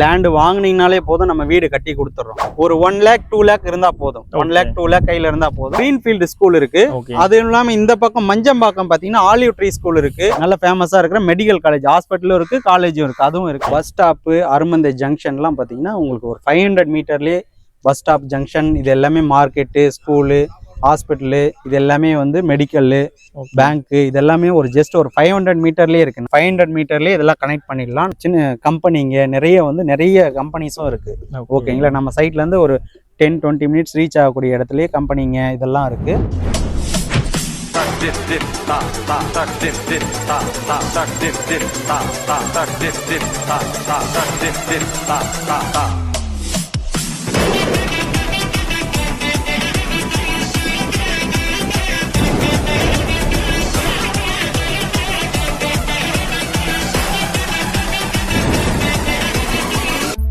Land வாங்குனீங்கனாலே போதும் நம்ம வீடு கட்டி கொடுத்துறோம். ஒரு ஒன் லேக் டூ லேக் இருந்தா போதும். ஒன் லேக் டூ லேக் கையில இருந்தா போதும். கிரீன்ஃபீல்டு ஸ்கூல் இருக்கு. அது இல்லாம இந்த பக்கம் மஞ்சம்பாக்கம் பாத்தீங்கன்னா ஆலிவ் ட்ரீ ஸ்கூல் இருக்கு. நல்ல ஃபேமஸா இருக்கிற மெடிக்கல் காலேஜ் ஹாஸ்பிட்டலும் இருக்கு காலேஜும் இருக்கு அதுவும் இருக்கு. பஸ் ஸ்டாப் அருமந்தை ஜங்ஷன்லாம் பாத்தீங்கன்னா உங்களுக்கு ஒரு ஃபைவ் ஹண்ட்ரட் மீட்டர்லயே பஸ் ஸ்டாப் ஜங்ஷன் இது எல்லாமே மார்க்கெட்டு ஸ்கூலு ஹாஸ்பிட்டலு இது எல்லாமே வந்து மெடிக்கல்லு பேங்க்கு இது எல்லாமே ஒரு ஜஸ்ட் ஒரு ஃபைவ் ஹண்ட்ரட் மீட்டர்லேயே இருக்கு. ஃபைவ் ஹண்ட்ரட் மீட்டர்லேயே இதெல்லாம் கனெக்ட் பண்ணிடலாம். சின்ன கம்பெனிங்க நிறைய வந்து நிறைய கம்பெனிஸும் இருக்கு. ஓகேங்களா நம்ம சைட்ல இருந்து ஒரு டென் டுவெண்ட்டி மினிட்ஸ் ரீச் ஆகக்கூடிய இடத்துலயே கம்பெனிங்க இதெல்லாம் இருக்கு.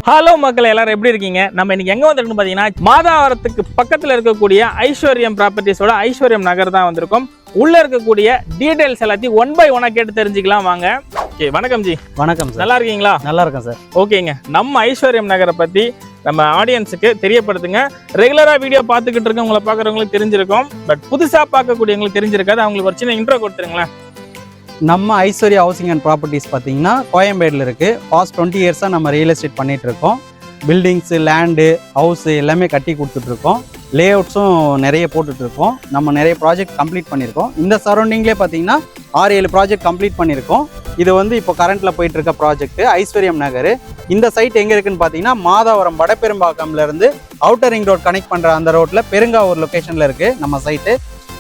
ஹலோ மக்கள் எல்லாரும் எப்படி இருக்கீங்க? நம்ம இன்னைக்கு எங்க வந்திருக்கோம் பாத்தீங்கன்னா மாதாவரத்துக்கு பக்கத்துல இருக்கக்கூடிய ஐஸ்வர்யம் ப்ராப்பர்ட்டிஸோட ஐஸ்வர்யம் நகர் தான் வந்திருக்கோம். உள்ள இருக்கக்கூடிய டீடைல்ஸ் எல்லாத்தையும் ஒன் பை ஒன்னா கேட்டு தெரிஞ்சுக்கலாம் வாங்க. ஓகே வணக்கம் ஜி. வணக்கம் சார் நல்லா இருக்கீங்களா? நல்லா இருக்கேன் சார் ஓகேங்க. நம்ம ஐஸ்வர்யம் நகரை பத்தி நம்ம ஆடியன்ஸுக்கு தெரியப்படுத்துங்க. ரெகுலரா வீடியோ பார்த்துக்கிட்டு இருக்கவங்கள பார்க்குறவங்களுக்கு தெரிஞ்சிருக்கும். பட் புதுசா பார்க்கக்கூடியவங்களுக்கு தெரிஞ்சிருக்காது. அவங்களுக்கு ஒரு சின்ன இன்ட்ரோ கொடுத்துருங்களேன். நம்ம ஐஸ்வர்யா ஹவுசிங் அண்ட் ப்ராப்பர்ட்டிஸ் பார்த்தீங்கன்னா கோயம்பேடில் இருக்குது பாஸ்ட் டுவெண்ட்டி இயர்ஸாக நம்ம ரியல் எஸ்டேட் பண்ணிட்டு இருக்கோம். பில்டிங்ஸு லேண்டு ஹவுஸு எல்லாமே கட்டி கொடுத்துட்ருக்கோம். லே அவுட்ஸும் நிறைய போட்டுட்ருக்கோம். நம்ம நிறைய ப்ராஜெக்ட் கம்ப்ளீட் பண்ணியிருக்கோம். இந்த சரௌண்டிங்லேயே பார்த்தீங்கன்னா ஆறு ஏழு ப்ராஜெக்ட் கம்ப்ளீட் பண்ணியிருக்கோம். இது வந்து இப்போ கரண்ட்டில் போயிட்டு இருக்க ப்ராஜெக்ட் ஐஸ்வர்யம் நகர். இந்த சைட் எங்கே இருக்குன்னு பார்த்தீங்கன்னா மாதாவரம் வடபெரும்பாக்கம்லேருந்து அவுட்டர் ரிங் ரோட் கனெக்ட் பண்ணுற அந்த ரோட்டில் பெருங்காவூர் லொக்கேஷனில் இருக்குது நம்ம site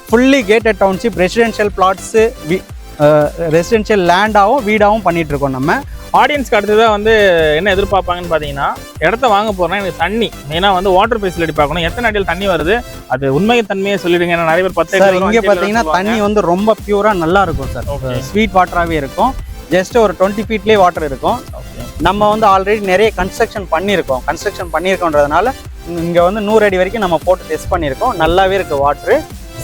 fully gated township residential plots residential லேண்டாகவும் வீடாகவும் பண்ணிட்டு இருக்கோம் நம்ம. ஆடியன்ஸ்க்கு அடுத்ததாக வந்து என்ன எதிர்பார்ப்பாங்கன்னு பார்த்தீங்கன்னா இடத்த வாங்க போறேன்னா எனக்கு தண்ணி. மெயினாக வந்து வாட்டர் ஃபெசிலிட்டி பார்க்கணும். எத்தனை அடியில் தண்ணி வருது? அது உண்மை தன்மையை சொல்லிடுங்க. நிறைய பேர் பத்து சார் இங்கே பார்த்தீங்கன்னா தண்ணி வந்து ரொம்ப பியூராக நல்லா இருக்கும் சார். ஸ்வீட் வாட்டராகவே இருக்கும். ஜஸ்ட் ஒரு டுவெண்ட்டி ஃபீட்லேயே வாட்டர் இருக்கும். நம்ம வந்து ஆல்ரெடி நிறைய கன்ஸ்ட்ரக்ஷன் பண்ணியிருக்கோம். கன்ஸ்ட்ரக்ஷன் பண்ணியிருக்கோன்றதுனால இங்கே வந்து நூறு அடி வரைக்கும் நம்ம போட்டு டெஸ்ட் பண்ணியிருக்கோம். நல்லாவே இருக்குது வாட்ரு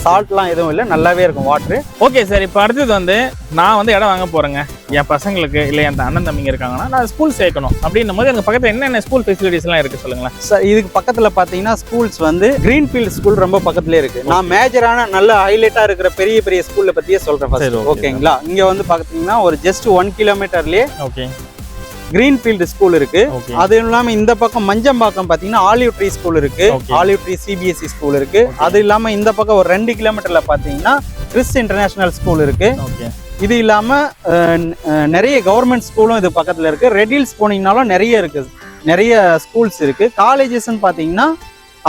சால்ட்லாம் எதுவும் இல்லை நல்லாவே இருக்கும் வாட்ரு ஓகே சார் இப்போ அடுத்தது வந்து நான் வந்து இடம் வாங்க போறேங்க. என் பசங்களுக்கு இல்லை என் அண்ணன் தம்பிங்க இருக்காங்கன்னா நான் ஸ்கூல் சேர்க்கணும். அப்படின்னும் போது எனக்கு பக்கத்தில் என்னென்ன ஸ்கூல் ஃபெசிலிட்டிஸ்லாம் இருக்கு சொல்லுங்களேன். சார் இதுக்கு பக்கத்தில் பார்த்தீங்கன்னா ஸ்கூல்ஸ் வந்து கிரீன்ஃபீல்ட் ஸ்கூல் ரொம்ப பக்கத்துலேயே இருக்குது நான் மேஜரான நல்ல ஹைலைட்டாக இருக்கிற பெரிய பெரிய ஸ்கூலில் பற்றியே சொல்கிறேன். ஓகேங்களா இங்கே வந்து பார்த்தீங்கன்னா ஒரு ஜஸ்ட் ஒன் கிலோமீட்டர்லேயே ஓகே கிரீன்ஃபீல்டு ஸ்கூல் இருக்குது ஓகே அது இல்லாம இந்த பக்கம் மஞ்சம்பாக்கம் பாத்தீங்கன்னா ஆலிவ் ட்ரீ ஸ்கூல் இருக்கு. ஆலிவ் ட்ரீ சிபிஎஸ்சி ஸ்கூல் இருக்கு. அது இல்லாம இந்த பக்கம் ஒரு ரெண்டு கிலோமீட்டர்ல பாத்தீங்கன்னா கிறிஸ் இன்டர்நேஷனல் ஸ்கூல் இருக்கு. இது இல்லாம நிறைய கவர்மெண்ட் ஸ்கூலும் இது பக்கத்துல இருக்கு. ரெடில்ஸ் போனீங்கனாலும் நிறைய இருக்கு. நிறைய ஸ்கூல்ஸ் இருக்கு. காலேஜஸ்ன்னு பாத்தீங்கன்னா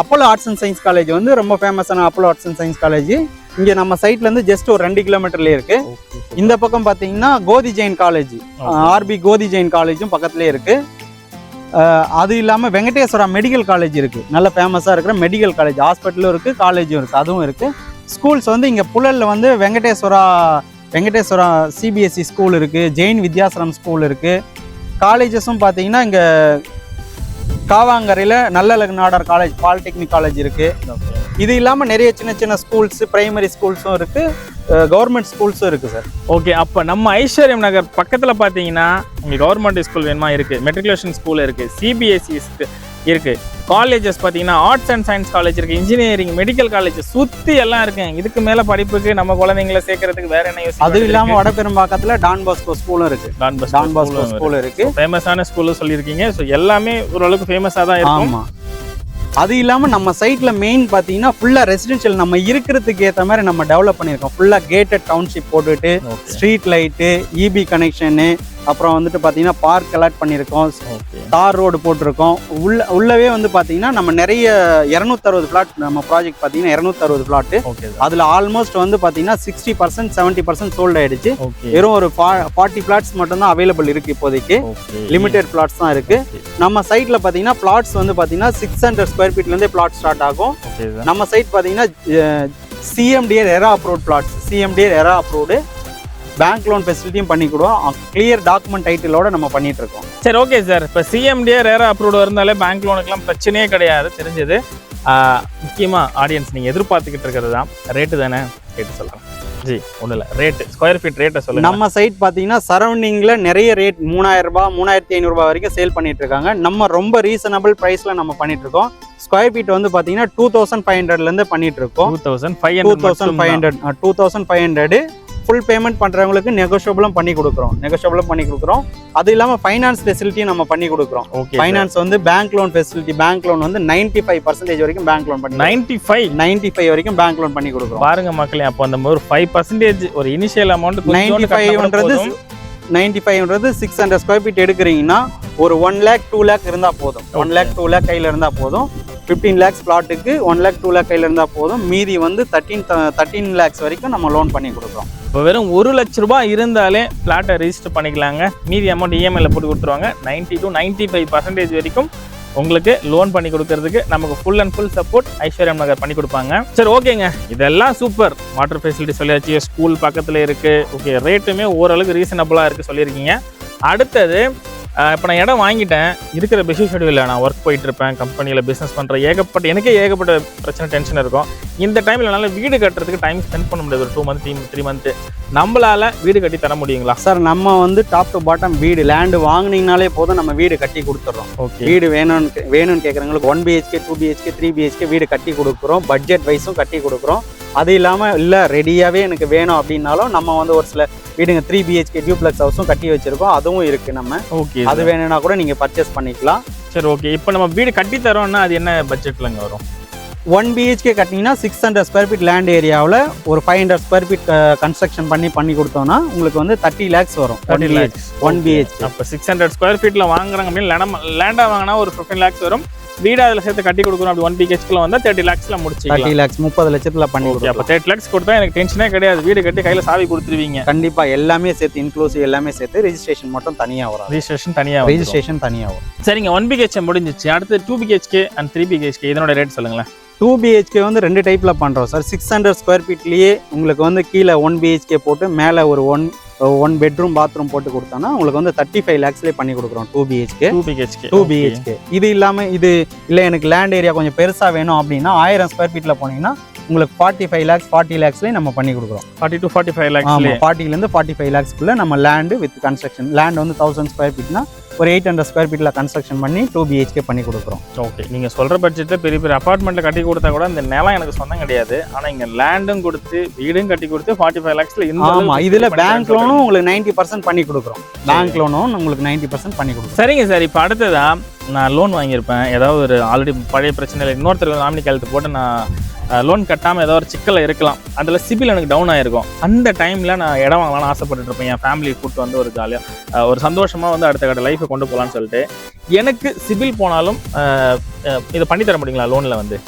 Apollo arts and science college வந்து ரொம்ப ஃபேமஸான Apollo arts and science college இங்க நம்ம சைட்ல இருந்து ஜஸ்ட் ஒரு ரெண்டு கிலோமீட்டர்லயே இருக்கு. இந்த பக்கம் பாத்தீங்கன்னா கோதி ஜெயின் காலேஜ் ஆர்பி கோதி ஜெயின் காலேஜும் பக்கத்துலேயே இருக்கு. அஹ் அது இல்லாமல் வெங்கடேஸ்வரா மெடிக்கல் காலேஜ் இருக்கு. நல்ல ஃபேமஸாக இருக்கிற மெடிக்கல் காலேஜ் ஹாஸ்பிட்டலும் இருக்கு காலேஜும் இருக்கு அதுவும் இருக்கு. ஸ்கூல்ஸ் வந்து இங்கே புழல்ல வந்து வெங்கடேஸ்வரா வெங்கடேஸ்வரா சிபிஎஸ்சி ஸ்கூல் இருக்கு. ஜெயின் வித்யாசிரம் ஸ்கூல் இருக்கு. காலேஜஸும் பார்த்தீங்கன்னா இங்கே காவாங்கரையில் Nallazhagu Nadar college polytechnic college இருக்கு. இது இல்லாமல் நிறைய சின்ன சின்ன ஸ்கூல்ஸ் பிரைமரி ஸ்கூல்ஸும் இருக்கு. கவர்மெண்ட் ஸ்கூல்ஸும் இருக்கு சார் ஓகே அப்போ நம்ம ஐஸ்வர்யம் நகர் பக்கத்தில் பார்த்தீங்கன்னா உங்களுக்கு கவர்மெண்ட் ஸ்கூல் வேணுமா இருக்கு? மெட்ரிகுலேஷன் ஸ்கூல் இருக்கு. சிபிஎஸ்சி இருக்கு. காலேஜஸ் பார்த்தீங்கன்னா ஆர்ட்ஸ் அண்ட் சயின்ஸ் காலேஜ் இருக்கு இன்ஜினியரிங் மெடிக்கல் காலேஜ் சுற்றி எல்லாம் இருக்கு. இதுக்கு மேலே படிப்புக்கு நம்ம குழந்தைங்களை சேர்க்கறதுக்கு வேற என்ன யோசிக்க அது இல்லாமல் வடபெரும்பாக்கத்தில் டான் பாஸ்கோ ஸ்கூலும் இருக்கு. Don bus Don Bosco school இருக்கு. ஃபேமஸான ஸ்கூல் சொல்லியிருக்கீங்க. ஸோ எல்லாமே ஓரளவுக்கு ஃபேமஸாக தான் இருக்கும். அது இல்லாம நம்ம சைட்ல மெயின் பாத்தீங்கன்னா ஃபுல்லா ரெசிடென்ஷியல் நம்ம இருக்கிறதுக்கு ஏத்த மாதிரி நம்ம டெவலப் பண்ணியிருக்கோம். ஃபுல்லா கேட்டட் டவுன்ஷிப் போட்டுட்டு ஸ்ட்ரீட் லைட்டு இபி கனெக்ஷனு அப்புறம் வந்துட்டு பாத்தீங்கன்னா பார்க் அலாட் பண்ணியிருக்கோம். தார் ரோடு போட்டிருக்கோம். உள்ள உள்ளவே வந்து பாத்தீங்கன்னா நம்ம நிறைய இரநூத்தறுபது பிளாட் நம்ம ப்ராஜெக்ட் பாத்தீங்கன்னா இரநூத்தறுபது பிளாட் ஓகே அதுல ஆல்மோஸ்ட் வந்து பாத்தீங்கன்னா sixty percent seventy percent sold ஆயிடுச்சு. வெறும் ஒரு ஃபார்ட்டி பிளாட்ஸ் மட்டும் தான் அவைலபிள் இருக்கு இப்போதைக்கு. லிமிடெட் பிளாட்ஸ் தான் இருக்கு. நம்ம சைட்ல பாத்தீங்கன்னா பிளாட்ஸ் வந்து பாத்தீங்கன்னா சிக்ஸ் ஹண்ட்ரட் ஸ்கொயர் ஃபீட்ல இருந்தே பிளாட் ஸ்டார்ட் ஆகும். நம்ம சைட் பாத்தீங்கன்னா CMDA RERA approved plots CMDA RERA approved bank loan ஃபெசிலிட்டியும் பண்ணி கொடுவோம். கிளியர் டாக்குமெண்ட் டைட்டிலோட நம்ம பண்ணிட்டு இருக்கோம் சரி ஓகே சார் இப்போ சிஎம்டிஏ ரேரா அப்ரூவ்டு இருந்தாலே பேங்க் லோனுக்குலாம் பிரச்சனையே கிடையாது தெரிஞ்சது. முக்கியமாக ஆடியன்ஸ் நீங்கள் எதிர்பார்த்துக்கிட்டு இருக்கிறது தான். ரேட்டு தானே? கேட்டு சொல்கிறேன் ஜி ஒன்றும் இல்லை. ரேட்டு ஸ்கொயர் ஃபீட் ரேட்டை சொல்லுங்க. நம்ம சைட் பார்த்தீங்கன்னா சரௌண்டிங்கில் நிறைய ரேட் மூணாயிரம் ரூபாய் மூணாயிரத்தி ஐநூறுரூபா வரைக்கும் சேல் பண்ணிட்டு இருக்காங்க நம்ம ரொம்ப ரீசனபிள் ப்ரைஸில் நம்ம பண்ணிட்டு இருக்கோம் ஸ்கொயர் ஃபீட் வந்து பார்த்தீங்கன்னா டூ தௌசண்ட் ஃபைவ் ஹண்ட்ரட்லேருந்து பண்ணிட்டு இருக்கோம் two thousand five two thousand five hundred two thousand five hundred full payment பண்ணுறவங்களுக்கு நெகோஷியபிளும் பண்ணி கொடுக்குறோம். நெகோஷியபிளும் பண்ணி கொடுக்குறோம். அது இல்லாமல் ஃபைனான்ஸ் ஃபெசிலிட்டியும் நம்ம பண்ணி கொடுக்குறோம். ஓகே ஃபைனான்ஸ் வந்து bank loan facility bank loan வந்து நைன்டி ஃபைவ் பர்சன்டேஜ் வரைக்கும் பேங்க் லோன் பண்ணி நைன்டி ஃபைவ் நைன்டி ஃபைவ் வரைக்கும் பேங்க் லோன் பண்ணி கொடுக்குறோம். பாருங்க மக்களே அப்போ அந்த ஒரு ஃபைவ் பர்சன்டேஜ் ஒரு இனிஷியல் அமௌண்ட் நைன்டி ஃபைவ்ன்றது நைன்டி ஃபைவ்ன்றது சிக்ஸ் ஹண்ட்ரட் ஸ்கொயர் ஃபீட் எடுக்கிறீங்கன்னா ஒரு ஒன் லேக் டூ லேக் இருந்தால் போதும். ஒன் லேக் டூ லேக் கையில் இருந்தால் போதும். ஃபிஃப்டீன் லேக்ஸ் பிளாட்டுக்கு ஒன் லேக் டூ லேக் கையில் இருந்தால் போதும். மீதி வந்து தேர்ட்டீன் தேர்ட்டீன் லேக்ஸ் வரைக்கும் நம்ம லோன் பண்ணி கொடுக்குறோம். இப்போ வெறும் ஒரு லட்ச ரூபாய் இருந்தாலே ஃப்ளாட்டை ரெஜிஸ்டர் பண்ணிக்கலாங்க. மீதி அமௌண்ட் இஎம்ஐயில் போட்டு கொடுத்துருவாங்க. Ninety to ninety five percentage வரைக்கும் உங்களுக்கு லோன் பண்ணி கொடுக்கறதுக்கு நமக்கு ஃபுல் அண்ட் ஃபுல் சப்போர்ட் ஐஸ்வர்யம் நகர் பண்ணி கொடுப்பாங்க. சரி ஓகேங்க. இதெல்லாம் சூப்பர் வாட்டர் ஃபெசிலிட்டி சொல்லியாச்சு ஸ்கூல் பக்கத்தில் இருக்குது ஓகே ரேட்டுமே ஓரளவுக்கு ரீசனபுளாக இருக்குது சொல்லியிருக்கீங்க. அடுத்தது இப்போ நான் இடம் வாங்கிட்டேன். இருக்கிற பிஸி ஷெடியூலில் நான் ஒர்க் போயிட்டு இருப்பேன் கம்பெனியில் பிஸ்னஸ் பண்ணுற ஏகப்பட்ட எனக்கே ஏகப்பட்ட பிரச்சனை டென்ஷன் இருக்கும். இந்த டைமில் என்னால் வீடு கட்டுறதுக்கு டைம் ஸ்பெண்ட் பண்ண முடியாது. ஒரு two month three three month நம்மளால வீடு கட்டி தர முடியுங்களா? சார் நம்ம வந்து டாப் டு பாட்டம் வீடு லேண்டு வாங்குனீங்கனாலே போதும் நம்ம வீடு கட்டி கொடுத்துட்றோம் ஓகே வீடு வேணும்னு வேணும்னு கேட்குறவங்களுக்கு one B H K two B H K three B H K வீடு கட்டி கொடுக்குறோம். பட்ஜெட் வைஸும் கட்டி கொடுக்குறோம். அது இல்லாமல் இல்லை ரெடியாகவே எனக்கு வேணும் அப்படின்னாலும் நம்ம வந்து ஒரு சில வீடுங்க த்ரீ பிஹெச்கே டியூப்ளெக்ஸ் ஹவுஸும் கட்டி வச்சிருக்கோம். அதுவும் இருக்குது நம்ம. ஓகே அது வேணும்னா கூட நீங்கள் பர்ச்சேஸ் பண்ணிக்கலாம். சரி ஓகே இப்போ நம்ம வீடு கட்டி தரோம்னா அது என்ன பட்ஜெட்லங்க வரும்? ஒன் பிஹெச்கே கட்டினீங்கன்னா six hundred square feet land ஏரியாவில் ஒரு five hundred square feet construction பண்ணி பண்ணி கொடுத்தோம்னா உங்களுக்கு வந்து தேர்ட்டி லேக்ஸ் வரும். Thirty lakhs one B H K அப்போ சிக்ஸ் ஹண்ட்ரட் ஸ்கொயர் ஃபீட்டில் வாங்குறாங்க அப்படின்னு லேண்ட் லேண்டாக வாங்கினா ஒரு ஃபிஃப்டின் லேக்ஸ் வரும். வீடு அதில் சேர்த்து கட்டி கொடுக்குறோம் அப்படி ஒன் பிஹெச்கில் வந்தால் தேர்ட்டி லேக்ஸில் முடிச்சிக்கலாம். தேர்ட்டி லேக்ஸ் முப்பது லட்சத்தில் பண்ணி ஓகே கொடுக்கலாம். அப்போ தேர்ட்டி லேக்ஸ் கொடுத்தா எனக்கு டென்ஷனே கிடையாது. வீடு கட்டி கையில் சாவி கொடுத்துருவீங்க. கண்டிப்பா எல்லாமே சேர்த்து இன்க்ளூசிவ் எல்லாமே சேர்த்து ரெஜிஸ்ட்ரேஷன் மட்டும் தனியா வரும். ரெஜிஸ்ட்ரேஷன் தனியாக ரெஜிஸ்ட்ரேஷன் தனியா வரும். சரிங்க ஒன் பிஹெச்ஏ முடிஞ்சிச்சு. அடுத்து two B H K and three B H K இதனோட ரேட் சொல்லுங்களேன். டூ பிஹெச்கே வந்து ரெண்டு டைப்ல பண்றோம் சார் சிக்ஸ் ஹண்ட்ரட் ஸ்கொயர் ஃபீட்லயே உங்களுக்கு வந்து கீழே ஒன் பிஹெச்கே போட்டு மேலே ஒரு ஒன் ஒன் பெட்ரூம் பாத்ரூம் போட்டு கொடுத்தோம்னா உங்களுக்கு வந்து தேர்ட்டி ஃபைவ் லேக்ஸ்லேயே பண்ணி கொடுக்குறோம் two B H K two B H K two B H K இது இல்லாம இது இல்லை எனக்கு லேண்ட் ஏரியா கொஞ்சம் பெருசா வேணும் அப்படின்னா ஆயிரம் ஸ்கொயர் ஃபீட்ல போனீங்கன்னா உங்களுக்கு ஃபார்ட்டி ஃபைவ் லேக்ஸ் ஃபார்ட்டி லேக்ஸ்லேயே நம்ம பண்ணி கொடுக்குறோம். ஃபார்ட்டி டு ஃபார்ட்டி ஃபைவ் ஆமா லேக்ஸ்லேயே ஃபார்ட்டிலேருந்து ஃபார்ட்டி ஃபைவ் லேக்ஸ்க்குள்ள நம்ம லேண்டு வித் கன்ஸ்ட்ரக்ஷன் லேண்ட் வந்து தௌசண்ட் ஸ்கொயர் ஃபீட்னா ஒரு எயிட் ஹண்ட்ரட் ஸ்கொயர் ஃபீட்டில் கன்ஸ்ட்ரக்ஷன் பண்ணி டூ பிஹெச்கே பண்ணி கொடுக்குறோம். ஓகே நீங்கள் சொல்கிற பட்ஜெட்டில் பெரிய பெரிய அப்பார்ட்மெண்ட்டில் கட்டி கொடுத்தா கூட இந்த நிலம் எனக்கு சொந்தம் கிடையாது. ஆனால் இங்கே லேண்டும் கொடுத்து வீடும் கட்டி கொடுத்து ஃபார்ட்டி ஃபைவ் லேக்ஸில் இந்த இதுல பேங்க் லோனும் உங்களுக்கு நைன்டி பர்சன்ட் பண்ணி கொடுக்குறோம். பேங்க் லோனும் உங்களுக்கு நைன்டி பர்சன்ட் பண்ணி கொடுக்குறோம். சரிங்க சார் இப்போ அடுத்ததா நான் லோன் வாங்கியிருப்பேன். ஏதாவது ஒரு ஆல்ரெடி பழைய பிரச்சனையில் இன்னொருத்தர் நாமினி காலத்து போட்டு நான் லோன் கட்டாமல் ஏதோ ஒரு சிக்கலில் இருக்கலாம். அதில் சிபில் எனக்கு டவுன் ஆயிருக்கும். அந்த டைமில் நான் இடம் வாங்கலாம்னு ஆசைப்பட்டுட்டு இருப்பேன். என் ஃபேமிலி கூப்பிட்டு வந்து ஒரு ஜாலியாக ஒரு சந்தோஷமாக வந்து அடுத்த கட்ட லைஃப்பை கொண்டு போகலான்னு சொல்லிட்டு எனக்கு சிபில் போனாலும் இதை பண்ணி தர முடியுங்களா லோனில் வந்து?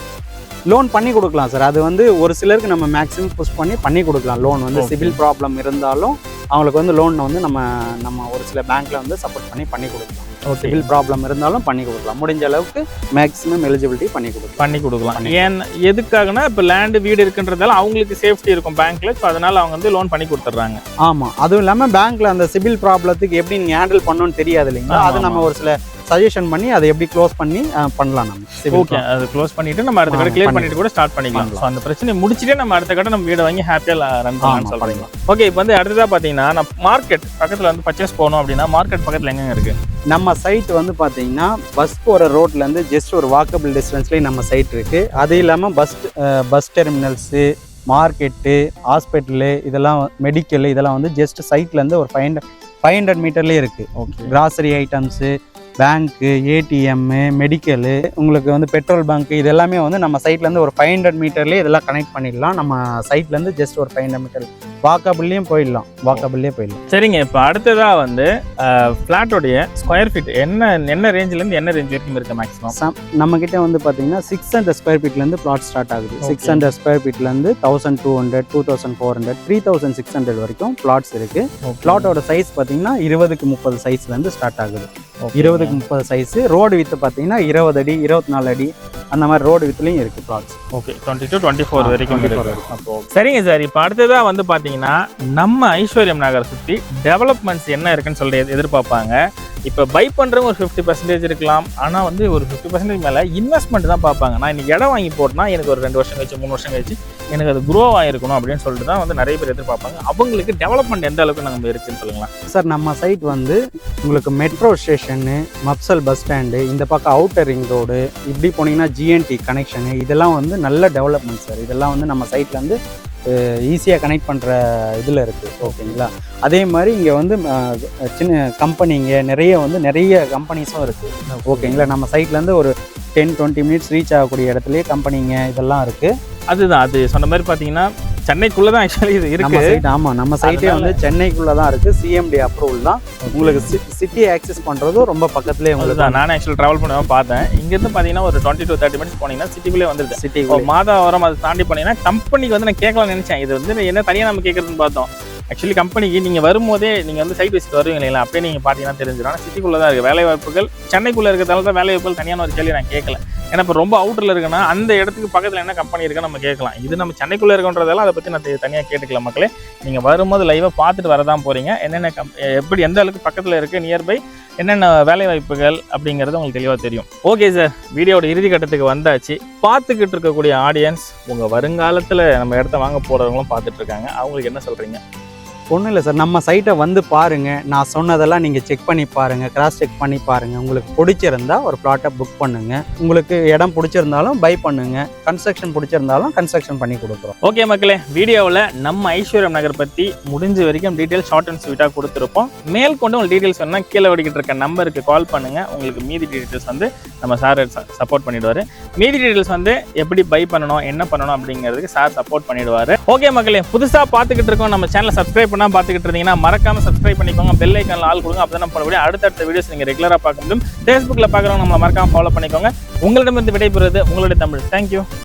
லோன் பண்ணி கொடுக்கலாம் சார் அது வந்து ஒரு சிலருக்கு நம்ம மேக்ஸிமம் புஷ் பண்ணி பண்ணி கொடுக்கலாம். லோன் வந்து. சிவில் ப்ராப்ளம் இருந்தாலும் அவங்களுக்கு வந்து லோன் வந்து நம்ம நம்ம ஒரு சில பேங்க்ல வந்து சப்போர்ட் பண்ணி பண்ணி கொடுக்கலாம். சிவில் ப்ராப்ளம் இருந்தாலும் பண்ணி கொடுக்கலாம். முடிஞ்ச அளவுக்கு மேக்ஸிமம் எலிஜிபிலிட்டி பண்ணி கொடுக்கலாம். பண்ணி கொடுக்கலாம். ஏன் எதுக்காகனா இப்போ லேண்டு வீடு இருக்குன்றதால அவங்களுக்கு சேஃப்டி இருக்கும் பேங்க்ல ஸோ அதனால அவங்க வந்து லோன் பண்ணி கொடுத்துட்றாங்க. ஆமா. அதுவும் இல்லாம பேங்க்ல அந்த சிவில் ப்ராப்ளத்துக்கு எப்படி நீங்க ஹேண்டில் பண்ணணும்னு தெரியாது இல்லைங்களா? அது நம்ம. ஒரு சில சஜஷன் பண்ணி அதை எப்படி க்ளோஸ் பண்ணி பண்ணலாம் நம்ம. ஓகே அது க்ளோஸ் பண்ணிட்டு நம்ம அடுத்த ஆமா, கடை கிளியர் பண்ணி- பண்ணிட்டு கூட ஸ்டார்ட் பண்ணிக்கலாம். ஸோ அந்த பிரச்சனையை முடிச்சுட்டே நம்ம அடுத்த கடை நம்ம வீடை வாங்கி ஹாப்பியாக ரன் பண்ணலாம்னு சொல்றீங்க. ஓகே இப்போ வந்து அடுத்ததா பார்த்தீங்கன்னா நான் மார்க்கெட் பக்கத்தில் வந்து பர்ச்சேஸ் போகணும் அப்படின்னா மார்க்கெட் பக்கத்தில் எங்கெங்க இருக்கு? நம்ம சைட் வந்து பார்த்தீங்கன்னா பஸ் போகிற ரோட்லேருந்து ஜஸ்ட் ஒரு வாக்கபிள் டிஸ்டன்ஸ்லேயே நம்ம சைட் இருக்குது அது இல்லாமல் bus bus terminals market hospital இதெல்லாம் மெடிக்கல் இதெல்லாம் வந்து ஜஸ்ட் சைட்லேருந்து ஒரு ஃபைவ் ஹண்ட்ரட் ஃபைவ் ஹண்ட்ரட் மீட்டர்லேயே இருக்குது okay grocery items bank ATM medical உங்களுக்கு வந்து பெட்ரோல் பங்க்கு இது எல்லாமே வந்து நம்ம சைட்லேருந்து ஒரு ஃபைவ் ஹண்ட்ரட் மீட்டர்லேயே இதெல்லாம் கனெக்ட் பண்ணிடலாம். நம்ம சைட்லேருந்து ஜஸ்ட் ஒரு ஃபைவ் ஹண்ட்ரட் மீட்டர் வாக்கபிள்லேயும் போயிடலாம் வாக்கபிள்லேயே போயிடலாம். சரிங்க இப்போ அடுத்ததா வந்து ஃப்ளாட்டோடைய ஸ்கொயர் ஃபீட் என்ன என்ன ரேஞ்சிலேருந்து என்ன ரேஞ்ச் வரைக்கும் இருக்கு மேக்ஸிமம் சம் நம்ம கிட்ட வந்து பார்த்தீங்கன்னா சிக்ஸ் ஹண்ட்ரட் ஸ்கொயர் ஃபீட்லேருந்து பிளாட் ஸ்டார்ட் ஆகுது. Six hundred square ஃபீட்லேருந்து thousand two hundred two thousand four hundred three thousand six hundred வரைக்கும் பிளாட்ஸ் இருக்கு. பிளாட்டோட சைஸ் பார்த்தீங்கன்னா இருபதுக்கு முப்பது சைஸ்லேருந்து ஸ்டார்ட் ஆகுது. இருபதுக்கு முப்பது சைஸ் ரோடு வித்து பார்த்தீங்கன்னா இருபது அடி இருபத்தி நாலு அடி அந்த மாதிரி ரோடு வித்துலையும் இருக்கு plots okay twenty to twenty four வரைக்கும் 24 இருக்கு. அப்போ சரிங்க சார். இப்போ அடுத்ததா வந்து பார்த்தீங்கன்னா பார்த்தீங்கன்னா நம்ம ஐஸ்வர்யம் நகரை சுற்றி டெவலப்மெண்ட்ஸ் என்ன இருக்குன்னு சொல்லி எதிர்பார்ப்பாங்க. இப்போ பை பண்ணுறவங்க ஒரு ஃபிஃப்டி பர்சன்டேஜ் இருக்கலாம். ஆனால் வந்து ஒரு ஃபிஃப்டி பர்சன்டேஜ் மேலே இன்வெஸ்ட்மெண்ட் தான் பார்ப்பாங்க. நான் இன்னைக்கு இடம் வாங்கி போட்டேன்னா எனக்கு ஒரு ரெண்டு வருஷம் கழிச்சு மூணு வருஷம் கழிச்சு எனக்கு அது குரோ ஆகிருக்கணும் அப்படின்னு சொல்லிட்டு தான் வந்து நிறைய பேர் எதிர்பார்ப்பாங்க. அவங்களுக்கு டெவலப்மெண்ட் எந்த அளவுக்கு நம்ம இருக்குன்னு சொல்லுங்களா சார் நம்ம சைட் வந்து உங்களுக்கு metro station mofussil bus stand இந்த பக்கம் அவுட்டர் ரிங் ரோடு இப்படி போனீங்கன்னா ஜிஎன்டி கனெக்ஷனு இதெல்லாம் வந்து நல்ல டெவலப்மெண்ட் சார். இதெல்லாம் வந்து நம்ம சைட்லேருந்து வந்து ஈஸியாக கனெக்ட் பண்ணுற இதில் இருக்குது ஓகேங்களா அதே மாதிரி இங்கே வந்து சின்ன கம்பெனிங்க நிறைய வந்து நிறைய கம்பெனிஸும் இருக்குது ஓகேங்களா நம்ம சைட்லேருந்து ஒரு டென் டுவெண்ட்டி மினிட்ஸ் ரீச் ஆகக்கூடிய இடத்துலேயே கம்பெனிங்க இதெல்லாம் இருக்குது அதுதான் அது சொன்ன மாதிரி பார்த்தீங்கன்னா சென்னைக்குள்ளே தான் ஆக்சுவலி இது இருக்கு. ஆமாம் நம்ம சைட்டே வந்து சென்னைக்குள்ளே தான் இருக்குது சிஎம்டி அப்ரூவல் தான். உங்களுக்கு சிட்டியை ஆக்சஸ் பண்ணுறதும் ரொம்ப பக்கத்துலேயே உங்களுக்கு அதுதான் நானே ஆக்சுவலி ட்ராவல் பண்ணுவேன் பார்த்தேன். இங்கேருந்து பார்த்தீங்கன்னா ஒரு டுவெண்ட்டி டு தேர்ட்டி மினிட்ஸ் போனீங்கன்னா சிட்டிக்குள்ளே வந்துருது. சிட்டி இப்போ மாதாவரம் அதை தாண்டி போனீங்கன்னா கம்பெனிக்கு வந்து நான் கேட்கலாம் நினைச்சேன். இது வந்து என்ன தனியாக நம்ம கேட்கறதுன்னு பார்த்தோம். ஆக்சுவலி கம்பெனிக்கு நீங்கள் வரும்போதே நீங்கள் வந்து சைட் விசிட் வருவீங்க இல்லைங்களா அப்படியே நீங்கள் பார்த்தீங்கன்னா தெரிஞ்சிடும். ஆனால் சிட்டிக்குள்ளே தான் இருக்குது வேலை வாய்ப்புகள் சென்னைக்குள்ளே இருக்கிறதால தான் வேலை வாய்ப்புகள் தனியான ஒரு கேள்வி நான் கேட்கல. ஏன்னா இப்போ ரொம்ப அவுட்டரில் இருக்குன்னா அந்த இடத்துக்கு பக்கத்தில் என்ன கம்பெனி இருக்குன்னு நம்ம கேட்கலாம். இது நம்ம சென்னைக்குள்ளே இருக்கன்றதால அதை பற்றி நான் தனியாக கேட்டுக்கலாம் மக்களே. நீங்கள் வரும்போது லைவாக பார்த்துட்டு வரதான் போகிறீங்க என்னென்ன கம் எப்படி எந்த அளவுக்கு பக்கத்தில் இருக்குது நியர்பை என்னென்ன வேலை வாய்ப்புகள் அப்படிங்கிறது உங்களுக்கு தெளிவாக தெரியும். ஓகே சார் வீடியோட இறுதி கட்டத்துக்கு வந்தாச்சு. பார்த்துக்கிட்டு இருக்கக்கூடிய ஆடியன்ஸ் உங்கள் வருங்காலத்தில் நம்ம இடத்த வாங்க போகிறவங்களும் பார்த்துட்ருக்காங்க அவங்களுக்கு என்ன சொல்கிறீங்க ஒன்றும் இல்லை சார். நம்ம சைட்டை வந்து பாருங்கள் நான் சொன்னதெல்லாம் நீங்கள் செக் பண்ணி பாருங்கள் கிராஸ் செக் பண்ணி பாருங்கள் உங்களுக்கு பிடிச்சிருந்தா ஒரு ப்ளாட்டை புக் பண்ணுங்கள் உங்களுக்கு இடம் பிடிச்சிருந்தாலும் பை பண்ணுங்கள் கன்ஸ்ட்ரக்ஷன் பிடிச்சிருந்தாலும் கன்ஸ்ட்ரக்ஷன் பண்ணி கொடுக்குறோம். ஓகே மக்களே வீடியோவில் நம்ம ஐஸ்வர்யம் நகர் பற்றி முடிஞ்ச வரைக்கும் டீட்டெயில் ஷார்ட் அண்ட் ஸ்வீட்டாக கொடுத்துருப்போம். மேல் கொண்டு உங்களுக்கு டீட்டெயில்ஸ் வேணால் கீழே ஓடிக்கிட்டு இருக்க நம்பருக்கு கால் பண்ணுங்கள் உங்களுக்கு மீதி டீட்டெயில்ஸ் வந்து நம்ம சார் சப்போர்ட் பண்ணிடுவார். மீதி டீட்டெயில்ஸ் வந்து எப்படி பை பண்ணணும் என்ன பண்ணணும் அப்படிங்கிறதுக்கு சார் சப்போர்ட் பண்ணிடுவார். ஓகே மக்களே புதுசாக பார்த்துக்கிட்டு இருக்கோம். நம்ம சேனலை சப்ஸ்கிரைப் பண்ணால் பார்த்துக்கிட்டு இருந்தீங்கன்னா மறக்காம சப்ஸ்கிரைப் பண்ணிக்கோங்க பெல் ஐக்கானில் ஆள் கொடுங்க. அப்போ தான் நம்ம அடுத்தடுத்த வீடியோஸ் நீங்கள் ரெகுலராக பார்க்க முடியும். ஃபேஸ்புக்கில் பார்க்குறவங்க நம்மளை மறக்காம ஃபாலோ பண்ணிக்கோங்க. உங்களிடமிருந்து விடைபெறுவது உங்களுடைய தமிழ். தேங்க்யூ